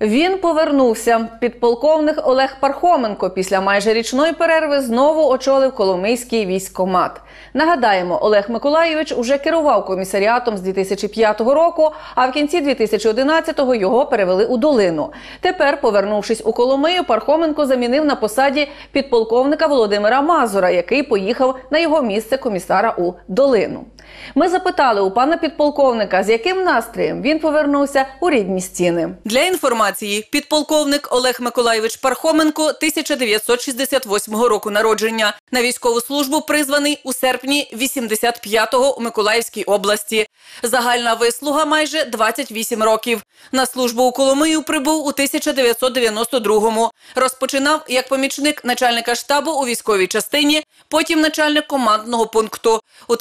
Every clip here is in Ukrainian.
Він повернувся. Підполковник Олег Пархоменко після майже річної перерви знову очолив Коломийський військкомат. Нагадаємо, Олег Миколайович уже керував комісаріатом з 2005 року, а в кінці 2011-го його перевели у долину. Тепер, повернувшись у Коломию, Пархоменко замінив на посаді підполковника Володимира Мазура, який поїхав на його місце комісара у долину. Ми запитали у пана підполковника, з яким настроєм він повернувся у рідні стіни. Для інформації, підполковник Олег Миколайович Пархоменко 1968 року народження. На військову службу призваний у серпні 85-го у Миколаївській області. Загальна вислуга майже 28 років. На службу у Коломию прибув у 1992-му. Розпочинав як помічник начальника штабу у військовій частині, потім начальник командного пункту. У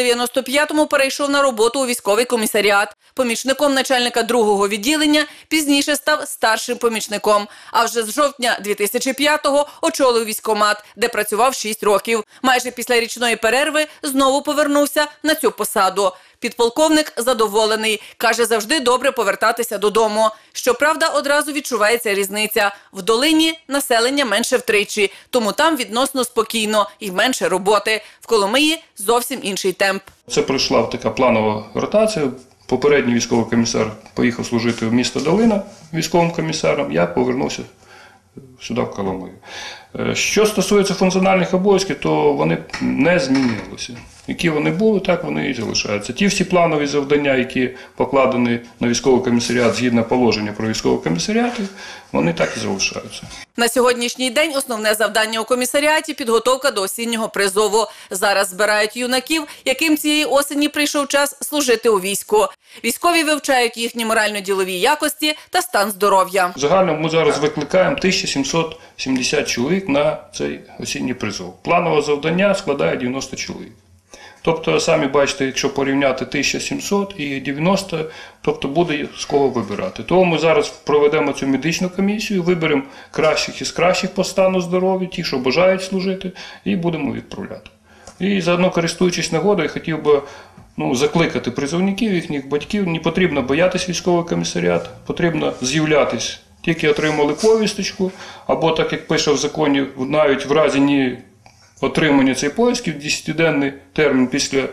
1995-му перейшов на роботу у військовий комісаріат. Помічником начальника другого відділення пізніше став старшим помічником. А вже з жовтня 2005-го очолив військомат, де працював 6 років. Майже після річної перерви знову повернувся на цю посаду. Підполковник задоволений. Каже, завжди добре повертатися додому. Щоправда, одразу відчувається різниця. В долині населення менше втричі, тому там відносно спокійно і менше роботи. В Коломиї зовсім інший темп. Це пройшла така планова ротація. Попередній військовий комісар поїхав служити в місто Долина військовим комісаром. Я повернувся сюди в Коломию. Е, Що стосується функціональних обов'язків, то вони не змінилися. Які вони були, так вони і залишаються. Ті всі планові завдання, які покладені на військовий комісаріат згідно положення про військовий комісаріат, вони так і залишаються. На сьогоднішній день основне завдання у комісаріаті підготовка до осіннього призову. Зараз збирають юнаків, яким цієї осені прийшов час служити у війську. Військові вивчають їхні морально-ділові якості та стан здоров'я. Загально ми зараз викликаємо 1770 чоловік на цей осінній призов. Планове завдання складає 90 чоловік. Тобто, самі бачите, якщо порівняти 1700 і 90, тобто буде з кого вибирати. Тому ми зараз проведемо цю медичну комісію, виберемо кращих із кращих по стану здоров'я, ті, що бажають служити, і будемо відправляти. І заодно, користуючись нагодою, хотів би ну, закликати призовників, їхніх батьків. Не потрібно боятися військовий комісаріат, потрібно з'являтись. Тільки отримали повісточку, або так як пише в законі, навіть в разі ні отримання цієї повістки в 10-денний термін після е,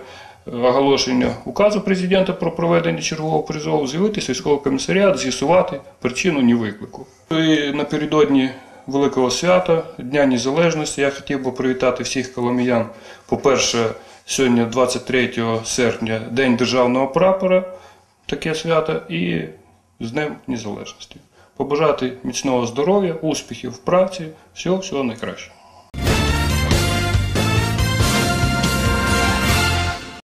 оголошення указу президента про проведення чергового призову, з'явитися в військовий комісаріат, з'ясувати причину невиклику. І напередодні Великого свята, Дня Незалежності, я хотів би привітати всіх коломіян. По-перше, сьогодні, 23 серпня, День державного прапора, таке свято, і з Днем Незалежності. Побажати міцного здоров'я, успіхів в праці, всього всього найкращого.